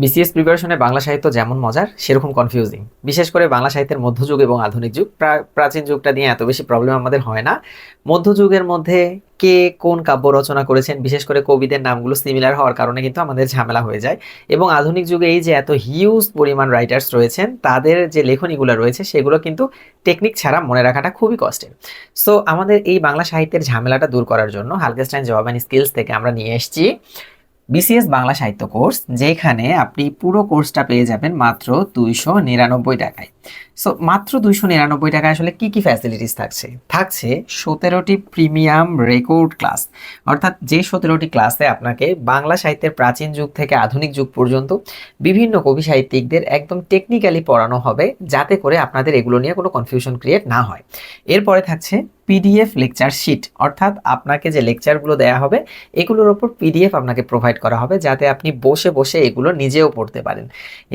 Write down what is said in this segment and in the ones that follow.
BCS প্রিপারেশনে Bangla সাহিত্য যেমন মজার, সেরকম কনফিউজিং বিশেষ করে বাংলা সাহিত্যের মধ্যযুগ এবং আধুনিক যুগ। প্রা- প্রাচীন যুগটা নিয়ে এত বেশি প্রবলেম আমাদের হয় না। মধ্যযুগের মধ্যে কে কোন কাব্য রচনা করেছেন, বিশেষ করে কবিদের নামগুলো সিমিলার হওয়ার কারণে কিন্তু আমাদের ঝামেলা হয়ে যায়। এবং আধুনিক যুগে এই যে এত হিউজ পরিমাণ রাইটার্স রয়েছেন, তাদের যে লেখনীগুলো রয়েছে, সেগুলো কিন্তু টেকনিক ছাড়া মনে রাখাটা খুবই কষ্টের। সো আমাদের এই বাংলা সাহিত্যের ঝামেলাটা দূর করার জন্য হালকেস্টাইন জবাব অ্যান্ড স্কিলস থেকে আমরা নিয়ে এসেছি। বিসিএস বাংলা সাহিত্য কোর্স যেখানে আপনি পুরো কোর্সটা পেয়ে যাবেন মাত্র দুইশো নিরানব্বই টাকায়। সো মাত্র দুইশো নিরানব্বই টাকায় আসলে কী কী ফ্যাসিলিটিস থাকছে? থাকছে সতেরোটি প্রিমিয়াম রেকর্ড ক্লাস অর্থাৎ যে সতেরোটি ক্লাসে আপনাকে বাংলা সাহিত্যের প্রাচীন যুগ থেকে আধুনিক যুগ পর্যন্ত বিভিন্ন কবি সাহিত্যিকদের একদম টেকনিক্যালি পড়ানো হবে যাতে করে আপনাদের এগুলো নিয়ে কোনো কনফিউশন ক্রিয়েট না হয়। এরপরে থাকছে পিডিএফ লেকচার শিট অর্থাৎ আপনাকে যে লেকচারগুলো দেওয়া হবে, এগুলোর ওপর পিডিএফ আপনাকে প্রোভাইড করা হবে যাতে আপনি বসে বসে এগুলো নিজেও পড়তে পারেন।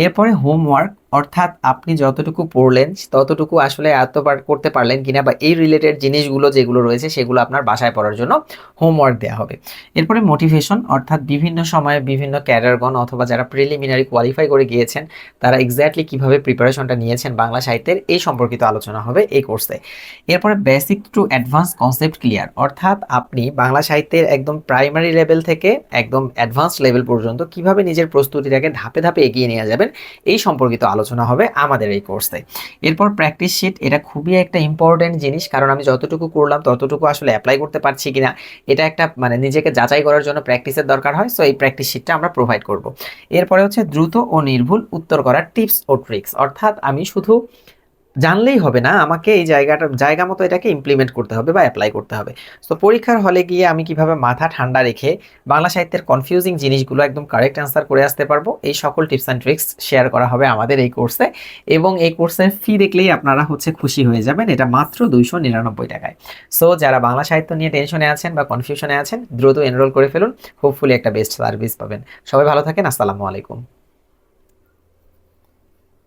এরপরে হোমওয়ার্ক অর্থাৎ আপনি যতটুকু পড়লেন, ততটুকু আসলে এতবার করতে পারলেন কিনা বা এই রিলেটেড জিনিসগুলো যেগুলো রয়েছে সেগুলো আপনার বাসায় পড়ার জন্য হোমওয়ার্ক দেওয়া হবে। এরপরে মোটিভেশন অর্থাৎ বিভিন্ন সময়ে বিভিন্ন ক্যাডারগণ অথবা যারা প্রিলিমিনারি কোয়ালিফাই করে গিয়েছেন, তারা এক্স্যাক্টলি কীভাবে প্রিপারেশনটা নিয়েছেন বাংলা সাহিত্যের এই সম্পর্কিত আলোচনা হবে এই কোর্সে এরপরে basic to advance concept clear অর্থাৎ আপনি বাংলা সাহিত্যের একদম প্রাইমারি লেভেল থেকে একদম অ্যাডভান্স লেভেল পর্যন্ত কীভাবে নিজের প্রস্তুতিটাকে ধাপে ধাপে এগিয়ে নিয়ে যাবেন এই সম্পর্কিত আলোচনা হবে আমাদের এই কোর্সে এরপর প্র্যাকটিস শিট এটা খুবই একটা ইম্পর্টেন্ট জিনিস, কারণ আমি যতটুকু করলাম, ততটুকু আসলে অ্যাপ্লাই করতে পারছি কিনা, এটা একটা মানে নিজেকে যাচাই করার জন্য প্র্যাকটিসের দরকার হয় সো এই প্র্যাকটিস শিটটা আমরা প্রোভাইড করব। এরপরে হচ্ছে দ্রুত ও নির্ভুল উত্তর করার টিপস ও ট্রিক্স অর্থাৎ আমি শুধু জানলেই হবে না, আমাকে এই জায়গাটা, জায়গা মতো এটাকে ইমপ্লিমেন্ট করতে হবে বা অ্যাপ্লাই করতে হবে। তো পরীক্ষার হলে গিয়ে আমি কীভাবে মাথা ঠান্ডা রেখে বাংলা সাহিত্যের কনফিউজিং জিনিসগুলো একদম কারেক্ট অ্যান্সার করে আসতে পারব, এই সকল টিপস অ্যান্ড ট্রিক্স শেয়ার করা হবে আমাদের এই কোর্সে এবং এই কোর্সের ফি দেখলেই আপনারা হচ্ছে খুশি হয়ে যাবেন, এটা মাত্র দুইশো নিরানব্বই টাকায়। সো যারা বাংলা সাহিত্য নিয়ে টেনশনে আছেন বা কনফিউশনে আছেন, দ্রুত এনরোল করে ফেলুন হোপফুলি একটা বেস্ট সার্ভিস পাবেন। সবাই ভালো থাকেন, আসসালামু আলাইকুম।